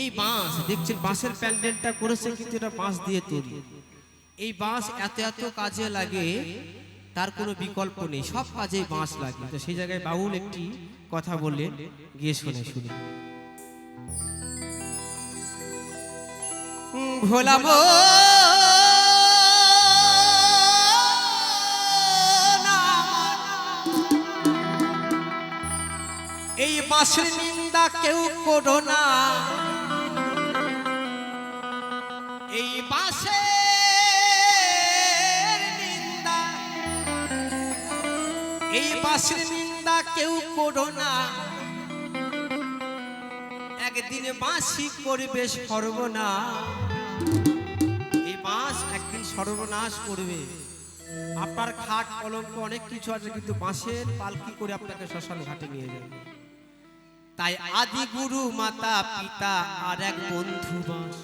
এই বাঁশ, দেখছেন বাঁশের প্যান্ডেলটা করেছে কিন্তু এটা বাঁশ দিয়ে তৈরি। এই বাঁশ এত এত কাজে লাগে, তার কোনো বিকল্প নেই, সব কাজেই বাঁশ লাগে। তো সেই জায়গায় বাউল একটি কথা বললেন, গিয়ে শুনে শুনে। ভোলাম এই বাঁশের নিন্দা কেউ করো না। এই বাঁশের নিন্দা কেউ করো না। একদিন বাঁশি করবে সর্বনা এই বাঁশ একদিন সর্বনাশ করবে। আপনার খাট, কলঙ্ক, অনেক কিছু আছে, কিন্তু বাঁশের পালকি করে আপনাকে শ্মশান ঘাটে নিয়ে যাবে। তাই আদি গুরু মাতা, পিতা আর এক বন্ধু বাঁশ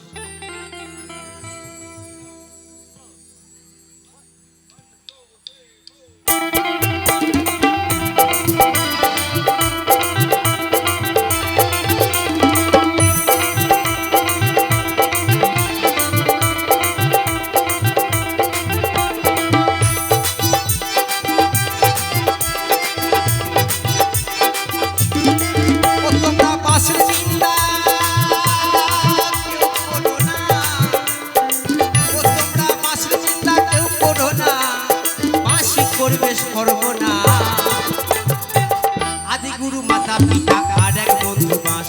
পিতা আর এক বন্ধু বাঁশ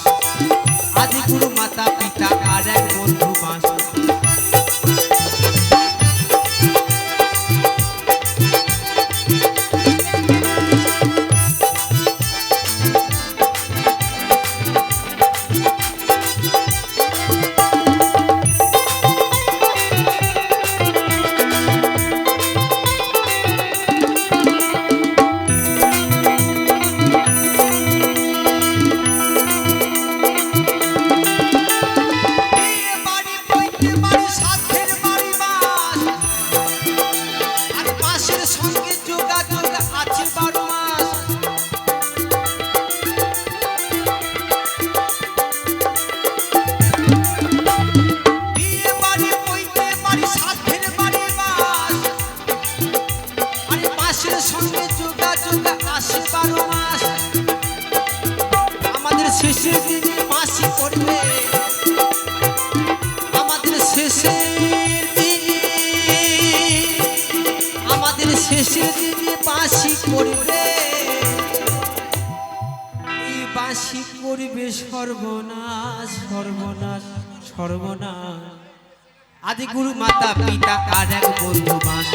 আদি আর পাশের সঙ্গে যোগাযোগ আছে বারো মাস। সঙ্গে আমাদের দিদি বাসি বাঁশি করবে। বাসি করবে সর্বনাশ সর্বনাশ সর্বনাশ। আদি গুরু মাতা পিতা আর এক বন্ধু মাস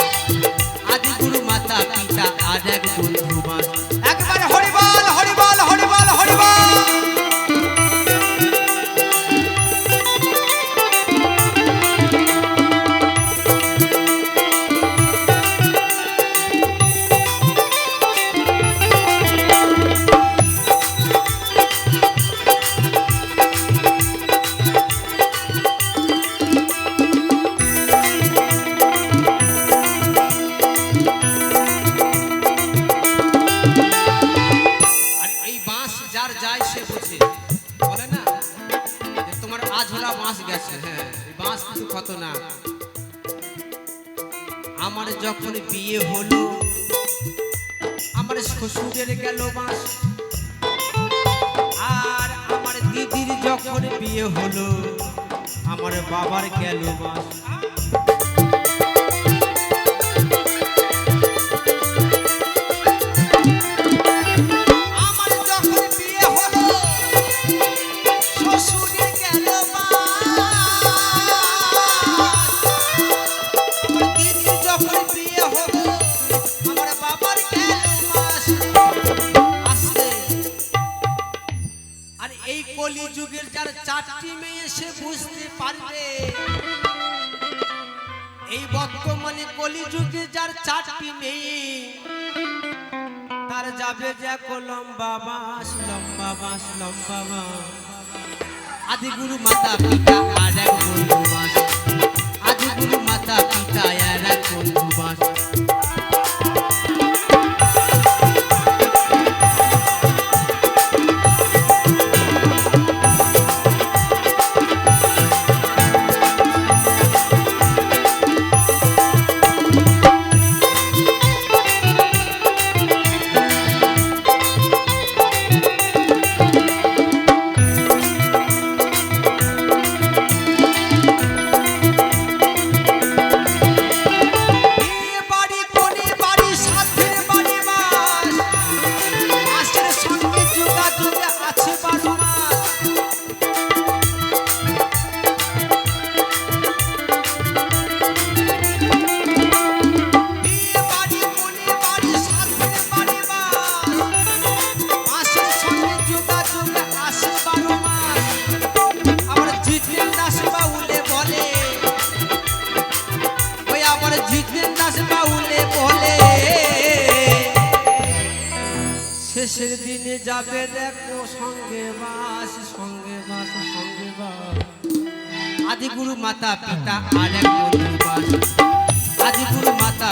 আদি গুরু মাতা পিতা আর এক বন্ধু বাস। যায় সে বোঝে। বলে না, যে তোমার আঝোলা বাঁশ গেছে। হ্যাঁ বাঁশ কিছু কত না। আমার যখন বিয়ে হলো, আমার শ্বশুরের গেল বাঁশ আর আমার দিদির যখন বিয়ে হলো, আমার বাবার গেল বাঁশ যার চারটি মেয়ে সে বুঝতে পারবে। এই বর্তমানে কলিযুগে যার চারটি মেয়ে, তার যাবে দেখো লম্বা বাস লম্বা বাস লম্বা বাস আদি গুরু মাতা পিতা আর এক যেদিনে যাবে দেখো সঙ্গে বাস সঙ্গে বাস সঙ্গে বাস। আদিগুরু মাতা, পিতা আর এক বন্ধু বাস। আদি গুরু মাতা